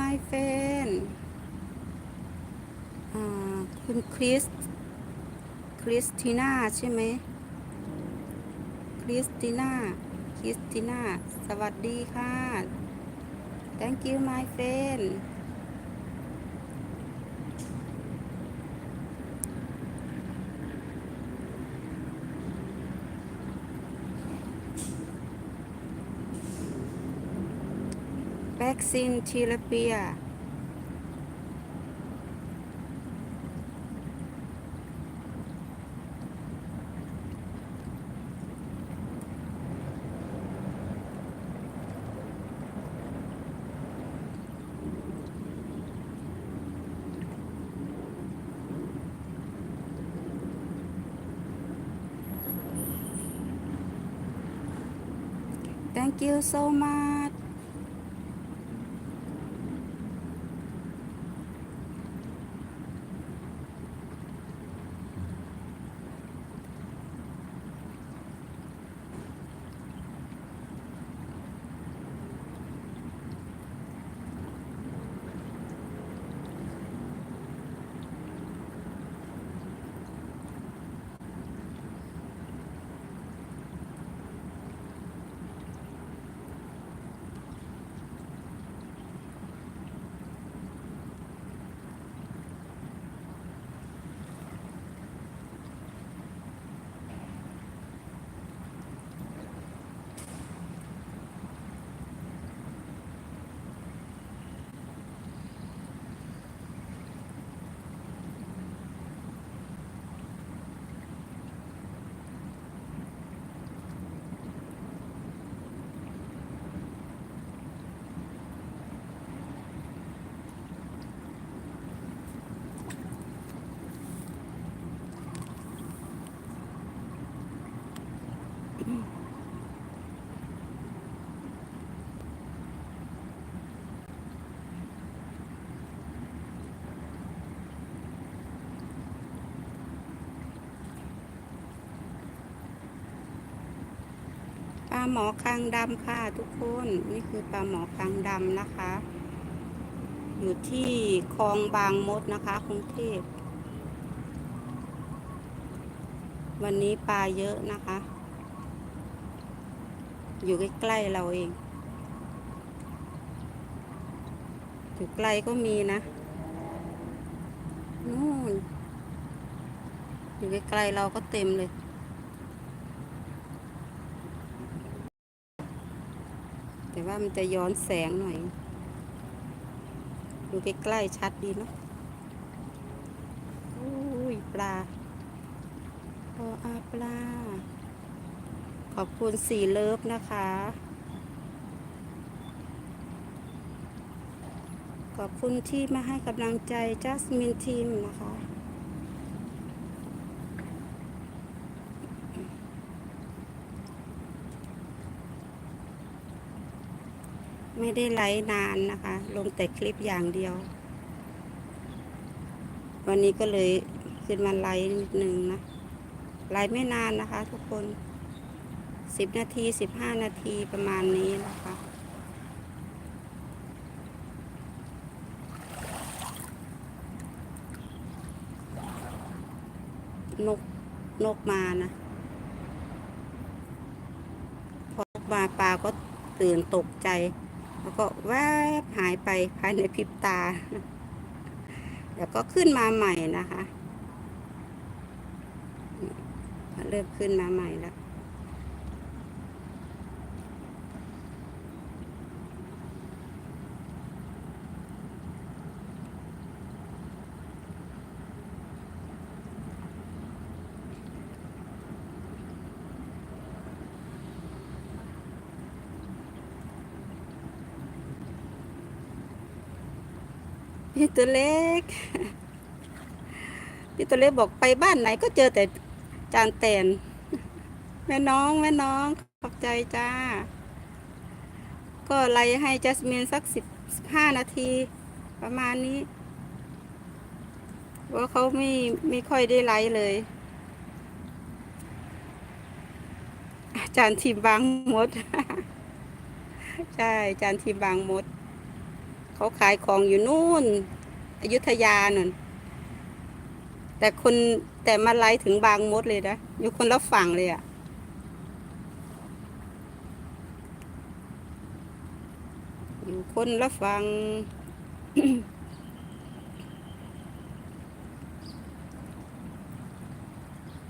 my friend อ่าคุณคริส คริสติน่าใช่ไหม คริสติน่า คริสติน่า สวัสดีค่ะ thank you my friend วัคซีนทีละเปีย thank you so much าหมอคางดำค่ะทุกคน นี่คือปลาหมอคางดำนะคะ อยู่ที่คลองบางมดนะคะกรุงเทพวันนี้ปลาเยอะนะคะ อยู่ใกล้ๆเราเองอยู่ไกลก็มีนะนู่นอยู่ใกล้ๆเราก็เต็มเลย แต่ ว่ามันจะย้อนแสงหน่อย ดูใกล้ๆชัดดีเนาะอุ้ยปลาโออาปลา ขอบคุณสีเลิฟนะคะ ขอบคุณที่มาให้กำลังใจจัสมินทีมนะคะ ไม่ได้ไลฟ์นานนะคะ ลงแต่คลิปอย่างเดียว วันนี้ก็เลยขึ้นมาไลฟ์นิดนึงนะ ไลฟ์ไม่นานนะคะ ทุกคนสิบนาทีสิบห้านาทีประมาณนี้นะคะนกนกมานะ พอนกมาปลาก็ตื่นตกใจ แล้วก็แวบหายไปภายในพริบตา แล้วก็ขึ้นมาใหม่นะคะ เริ่มขึ้นมาใหม่แล้ว พี่ตัวเล็ก พี่ตัวเล็กบอกไปบ้านไหนก็เจอแต่จานแตน แม่น้องแม่น้องขอบใจจ้า ก็ไล่ให้จัสมินสักสิบห้านาที ประมาณนี้ ว่าเขาไม่ไม่ค่อยได้ไลฟ์เลยอาจารย์ทีมบางมด ใช่อาจารย์ทีมบางมด เขาขายของอยู่นู่น อยุธยาน่นแต่คนแต่มาไลฟ์ถึงบางมดเลยนะอยู่คนละฝั่งเลยอะอยู่คนละฝั่ง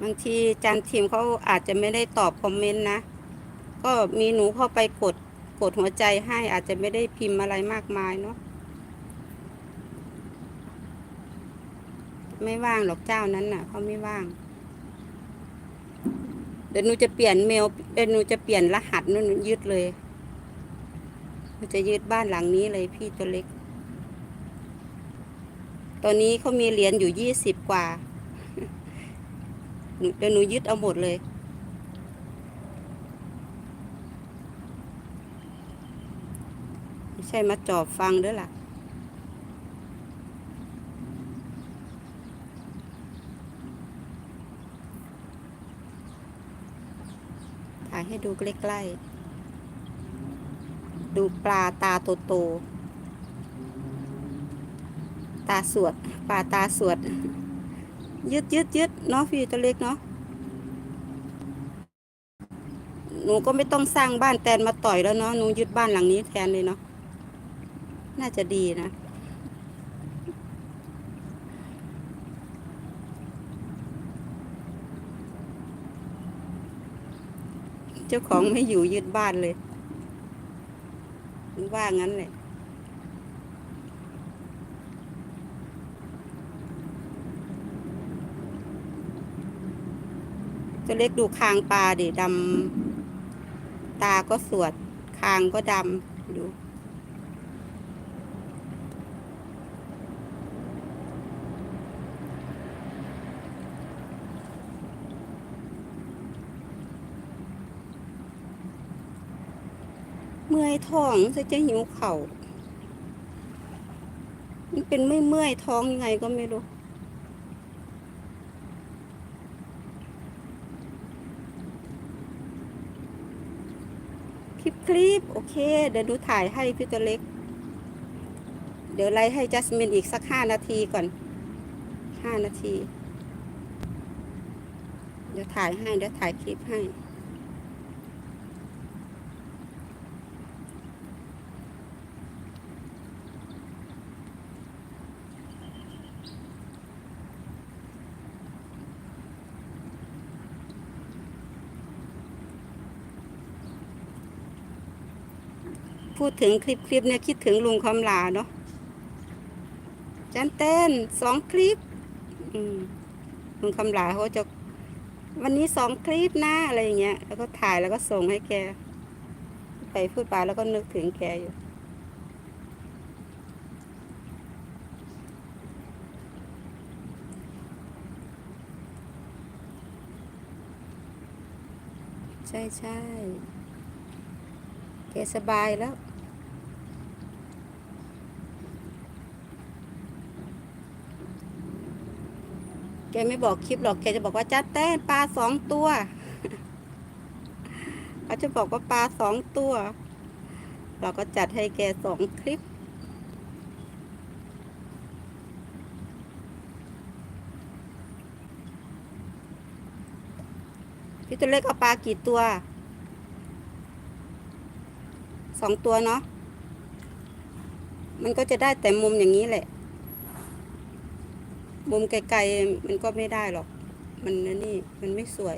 บางทีจันทีมเขาอาจจะไม่ได้ตอบคอมเมนต์นะ ก็มีหนูเข้าไปกด กดหัวใจให้อาจจะไม่ได้พิมพ์อะไรมากมายเนาะไม่ว่างหรอกเจ้านั้นน่ะเขาไม่ว่าง เดี๋ยวหนูจะเปลี่ยนเมลเดี๋ยวหนูจะเปลี่ยนรหัสนูหนูยึดเลยหนูจะยึดบ้านหลังนี้เลยพี่ตัวเล็ก ตอนนี้เขามีเหรียญอยู่ยี่สิบกว่าเดี๋ยวหนูยึดเอาหมดเลย ไม่ ใช่มาจอบฟังด้อล่ะ ถ่ายให้ดูใกล้ๆ ดูปลาตาโตๆตตาสวด ปลาตาสวดยึดยึดยึดเนาะพี่ตัวเล็กเนาะหนูก็ไม่ต้องสร้างบ้านแตนมาต่อยแล้วเนาะ หนูยึดบ้านหลังนี้แทนเลยเนาะ น่าจะดีนะ เจ้าของไม่อยู่ยึดบ้านเลยว่างั้นเลยจะเล็กดูคางปลาดิดำตาก็สวด คางก็ดำดู เมื่อยท้องจะจะหิวเข่ามันเป็นไม่เมื่อยท้องยังไงก็ไม่รู้คลิปคลิปโอเค เดี๋ยวดูถ่ายให้พี่ตัวเล็ก เดี๋ยวไล่ให้จัสมินอีกสักห้านาทีก่อนห้านาที เดี๋ยวถ่ายให้ เดี๋ยวถ่ายคลิปให้ พูดถึงคลิปคลิปเนี่ยคิดถึงลุงคำลาเนาะจันเต้นสองคลิปลุงคำลาเขาจะวันนี้สองคลิปนะอะไรอย่างเงี้ย แล้วก็ถ่ายแล้วก็ส่งให้แก ไปพูดไปแล้วก็นึกถึงแกอยู่ใช่ใช่แกสบายแล้ว กไม่บอกคลิปหรอกแกจะบอกว่าจัดแต้นปลาสองตัวเขาจะบอกว่าปลาสองตัว เราก็จัดให้แกสองคลิป พี่ตัวเล็กเอาปลากี่ตัว สองตัวเนาะ มันก็จะได้แต่มุมอย่างนี้แหละ มุมไกลๆมันก็ไม่ได้หรอก มันนี่มันไม่สวย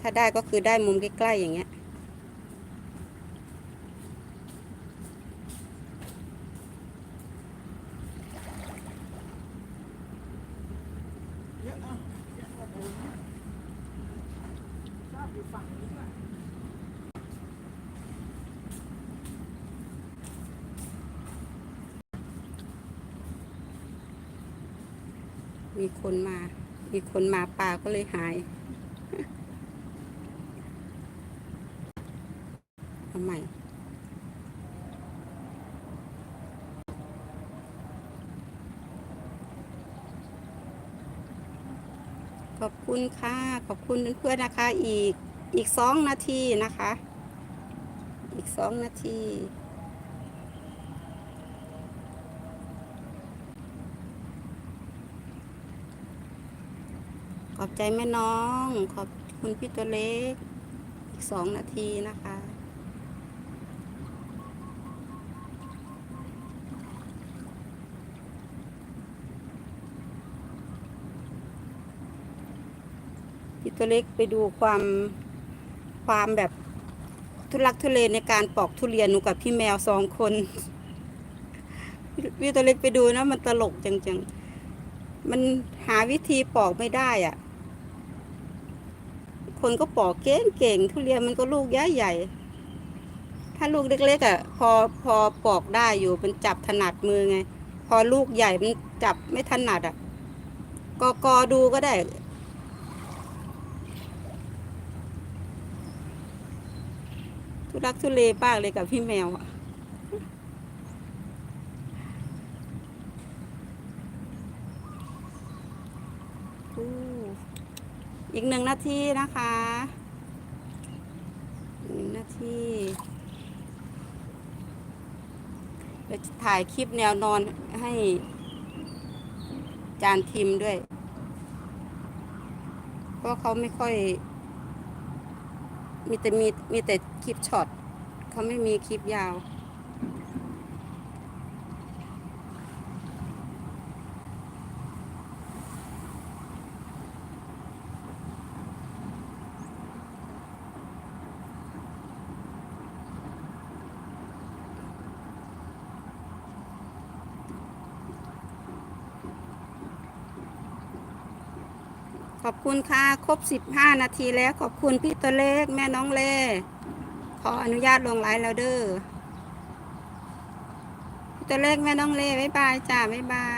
ถ้าได้ก็คือได้มุมใกล้ๆอย่างเงี้ย มีคนมา มีคนมาปลาก็เลยหายเอาใหม่ขอบคุณค่ะ ขอบคุณเพื่อนๆนะคะ อีกอีกสองนาทีนะคะ อีกสองนาที ขอบใจแม่น้อง ขอบคุณพี่ตัวเล็ก อีกสองนาทีนะคะพี่ตัวเล็กไปดูความความแบบทุลักทุเลในการปอกทุเรียนหนูกับพี่แมวสองคน พี่ตัวเล็กไปดูนะมันตลกจังๆ มันหาวิธีปอกไม่ได้อะ่ะ คนก็ปอกเก่งๆทุเรียนมันก็ลูกใหญ่ใหญ่ ถ้าลูกเล็กๆอะ่ะ พอพอปอกได้อยู่มันจับถนัดมือไง พอลูกใหญ่มันจับไม่ถนัดอะ่ะกอกอดูก็ได้ทุรักทุเลมากเลยกับพี่แมวอะอู้ อีกหนึ่งนาทีนะคะหนึ่งนาทีเดี๋ยวถ่ายคลิปแนวนอนให้จานทิมด้วย เพราะเขาไม่ค่อย มีแต่มีมีแต่คลิปช็อตเขาไม่มีคลิปยาว ขอบคุณค่ะ ครบสิบห้านาทีแล้วขอบคุณพี่ตัวเล็กแม่น้องเล่ขออนุญาตลงไลน์แล้วเด้อพี่ตัวเล็กแม่น้องเล่บ๊ายบายจ้าบ๊ายบาย